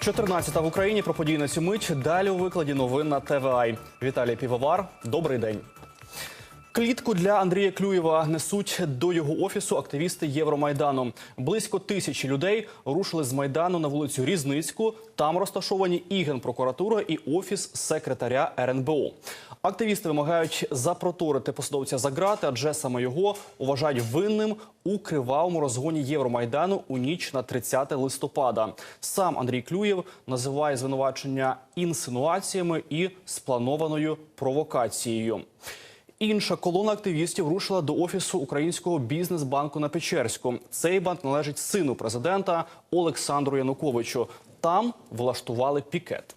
14 в Україні про події на цю мить. Далі у викладі новин на ТВА. Віталій Півовар. Добрий день. Клітку для Андрія Клюєва несуть до його офісу активісти Євромайдану. Близько тисячі людей рушили з майдану на вулицю Різницьку. Там розташовані і генпрокуратура, і офіс секретаря РНБО. Активісти вимагають запроторити посадовця за грати, адже саме його вважають винним у кривавому розгоні Євромайдану у ніч на 30 листопада. Сам Андрій Клюєв називає звинувачення інсинуаціями і спланованою провокацією. Інша колона активістів рушила до офісу українського бізнес-банку на Печерську. Цей банк належить сину президента Олександру Януковичу. Там влаштували пікет.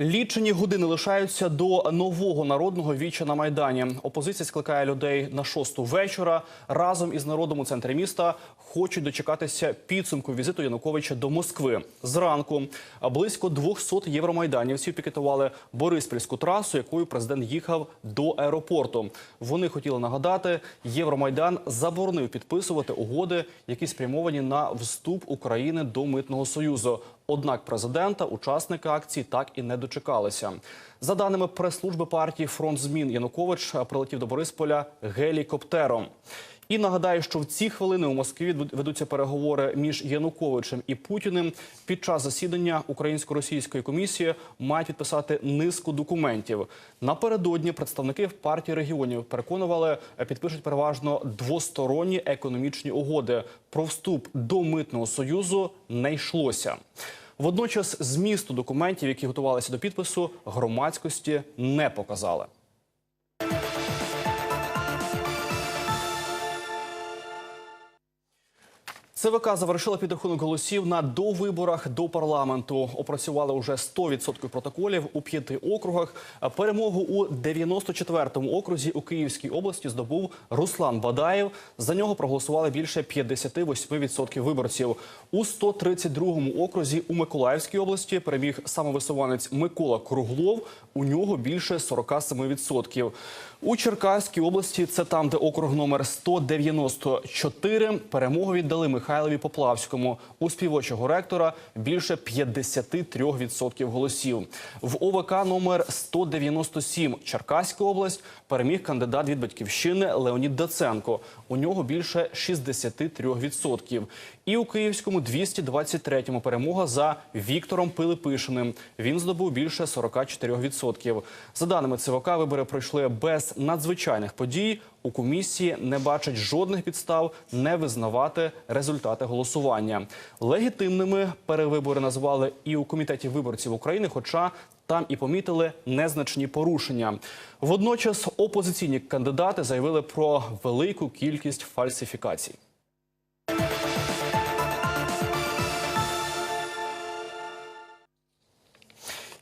Лічені години лишаються до нового народного віча на майдані. Опозиція скликає людей на шосту вечора. Разом із народом у центрі міста хочуть дочекатися підсумку візиту Януковича до Москви. Зранку близько 200 євромайданівців пікетували Бориспільську трасу, якою президент їхав до аеропорту. Вони хотіли нагадати, Євромайдан заборонив підписувати угоди, які спрямовані на вступ України до митного союзу. Однак президента учасники акції так і не дочекалися. За даними прес-служби партії Фронт змін Янукович прилетів до Борисполя гелікоптером. І нагадаю, що в ці хвилини у Москві ведуться переговори між Януковичем і Путіним. Під час засідання українсько-російської комісії мають підписати низку документів. Напередодні представники партії регіонів переконували, підпишуть переважно двосторонні економічні угоди. Про вступ до митного союзу не йшлося. Водночас, змісту документів, які готувалися до підпису, громадськості не показали. ЦВК завершила підрахунок голосів на довиборах до парламенту. Опрацювали уже 100% протоколів у п'яти округах. Перемогу у 94-му окрузі у Київській області здобув Руслан Бадаєв. За нього проголосували більше 58% виборців. У 132-му окрузі у Миколаївській області переміг самовисуванець Микола Круглов. У нього більше 47%. У Черкаській області це там, де округ номер 194, перемогу віддали Михайлові Поплавському. У співочого ректора більше 53% голосів. В ОВК номер 197 Черкаська область переміг кандидат від батьківщини Леонід Даценко. У нього більше 63%. І у Київському 223-му перемога за Віктором Пилипишиним. Він здобув більше 44%. За даними ЦВК, вибори пройшли без надзвичайних подій. У комісії не бачать жодних підстав не визнавати результати голосування. Легітимними перевибори назвали і у комітеті виборців України, хоча там і помітили незначні порушення. Водночас опозиційні кандидати заявили про велику кількість фальсифікацій.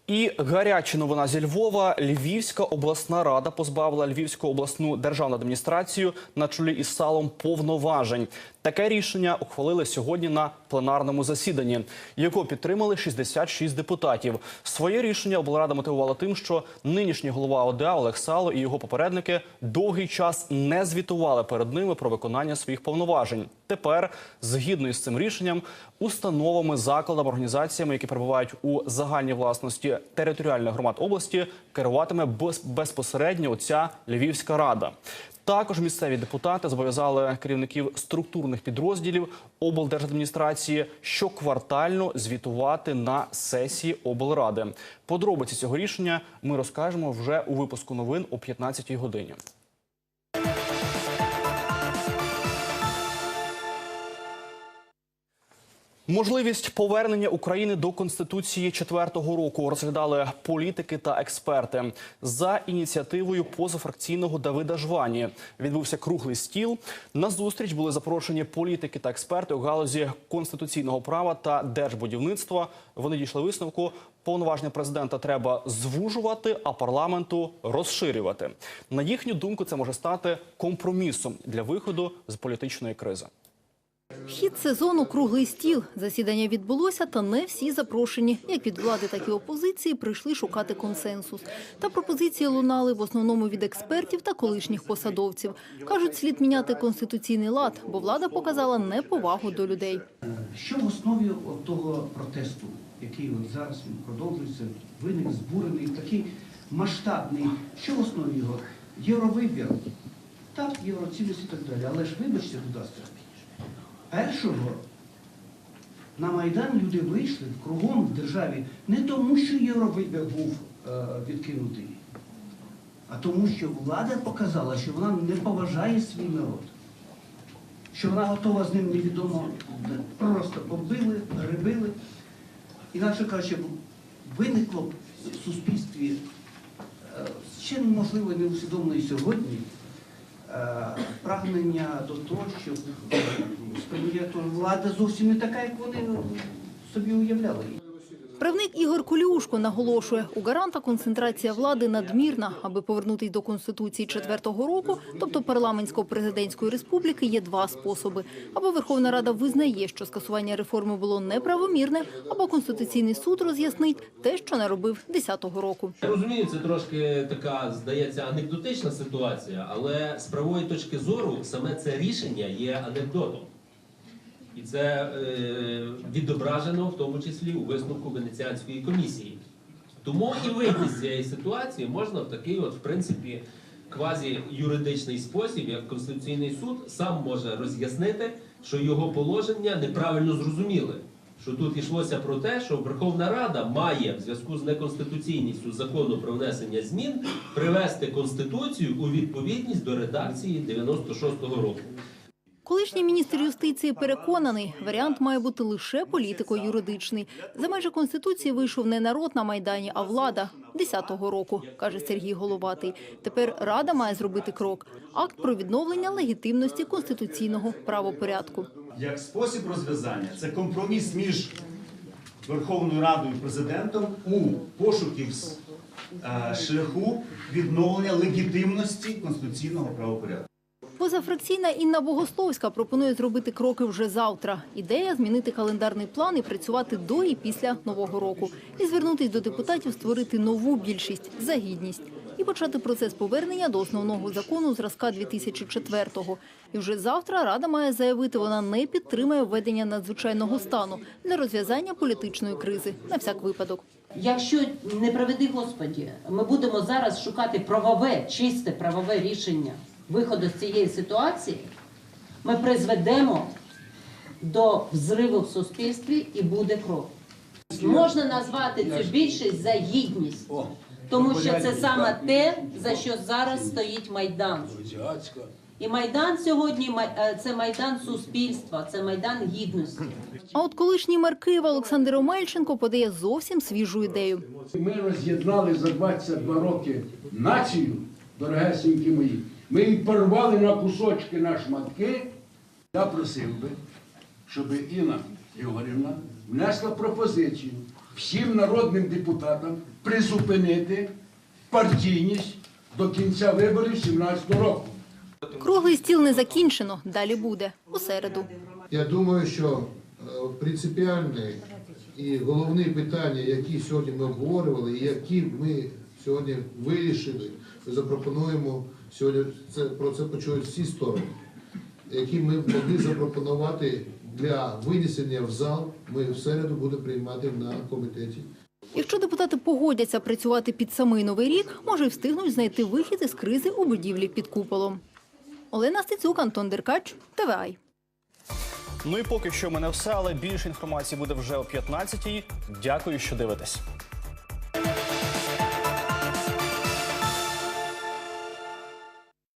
І гаряча новина зі Львова. Львівська обласна рада позбавила Львівську обласну державну адміністрацію на чолі із салом повноважень. Таке рішення ухвалили сьогодні на пленарному засіданні. Його підтримали 66 депутатів. Своє рішення облрада мотивувала тим, що нинішній голова ОДА Олег Сало і його попередники довгий час не звітували перед ними про виконання своїх повноважень. Тепер, згідно із цим рішенням, установами, закладами, організаціями, які перебувають у загальній власності територіальних громад області, керуватиме безпосередньо оця Львівська рада. Також місцеві депутати зобов'язали керівників структурних підрозділів облдержадміністрації щоквартально звітувати на сесії облради. Подробиці цього рішення ми розкажемо вже у випуску новин о 15-й годині. Можливість повернення України до конституції четвертого року розглядали політики та експерти за ініціативою позафракційного Давида Жвані. Відбувся круглий стіл. На зустріч були запрошені політики та експерти у галузі конституційного права та держбудівництва. Вони дійшли висновку. Повноваження президента треба звужувати, а парламенту розширювати. На їхню думку, це може стати компромісом для виходу з політичної кризи. Вхід сезону круглий стіл. Засідання відбулося, та не всі запрошені. Як від влади, так і опозиції прийшли шукати консенсус. Та пропозиції лунали в основному від експертів та колишніх посадовців. Кажуть, слід міняти конституційний лад, бо влада показала неповагу до людей. Що в основі того протесту, який от зараз він продовжується, виник збурений, такий масштабний, що в основі його? Євровибір, так, євроцінності і так далі. Але ж вибачте, будь ласка, першого на Майдан люди вийшли кругом в державі не тому, що євровибір був е, відкинутий, а тому, що влада показала, що вона не поважає свій народ що вона готова з ним невідомо просто побили, рибили. Інакше кажучи, виникло в суспільстві е, ще можливо не усвідомлено і сьогодні прагнення до того, що е, влада зовсім не така, як вони собі уявляли. Правник Ігор Колюшко наголошує, у гаранта концентрація влади надмірна. Аби повернутись до Конституції четвертого року, тобто парламентсько-президентської республіки, є два способи. Або Верховна Рада визнає, що скасування реформи було неправомірне, або Конституційний суд роз'яснить те, що не робив 10-го року. Розумію, це трошки така, здається, анекдотична ситуація, але з правової точки зору саме це рішення є анекдотом. І це е, відображено в тому числі у висновку Венеціанської комісії. Тому і вийти з цієї ситуації можна в такий, от, в принципі, квазі-юридичний спосіб, як Конституційний суд сам може роз'яснити, що його положення неправильно зрозуміли. Що тут йшлося про те, що Верховна Рада має в зв'язку з неконституційністю закону про внесення змін привести Конституцію у відповідність до редакції 96-го року. Колишній міністр юстиції переконаний, варіант має бути лише політико-юридичний. За межі конституції вийшов не народ на майдані, а влада 10-го року, каже Сергій Головатий. Тепер рада має зробити крок акт про відновлення легітимності конституційного правопорядку. як спосіб розв'язання це компроміс між Верховною Радою і президентом у пошуків е, шляху відновлення легітимності конституційного правопорядку. Позафракційна Інна Богословська пропонує зробити кроки вже завтра. Ідея змінити календарний план і працювати до і після нового року, і звернутись до депутатів створити нову більшість за гідність і почати процес повернення до основного закону зразка 2004-го. І вже завтра рада має заявити, вона не підтримує введення надзвичайного стану для розв'язання політичної кризи на всяк випадок. Якщо не приведи Господі, ми будемо зараз шукати правове, чисте правове рішення виходу з цієї ситуації, ми призведемо до взриву в суспільстві і буде кров. Можна назвати цю більшість за гідність, тому що це саме те, за що зараз стоїть Майдан. І Майдан сьогодні е, це Майдан суспільства, це Майдан гідності. А от колишній мер Києва Олександр Омельченко подає зовсім свіжу ідею. Ми роз'єднали за 22 роки націю, дорогесенькі мої. Ми її порвали на кусочки, на шматки. Я просив би, щоб Інна Ігорівна внесла пропозицію всім народним депутатам призупинити партійність до кінця виборів 17 року. Круглий стіл не закінчено. Далі буде у середу. Я думаю, що е, принципіальне і головні питання, які сьогодні ми обговорювали, і які ми сьогодні вирішили, ми запропонуємо сьогодні. Це про це почують всі сторони, які ми могли запропонувати для винесення в зал. Ми в середу будемо приймати на комітеті. Якщо депутати погодяться працювати під самий новий рік, може й встигнуть знайти вихід із кризи у будівлі під куполом. Олена Стецюк, Антон Деркач, ТВАЙ. Ну і поки що в мене все, але більше інформації буде вже о 15-й. Дякую, що дивитесь.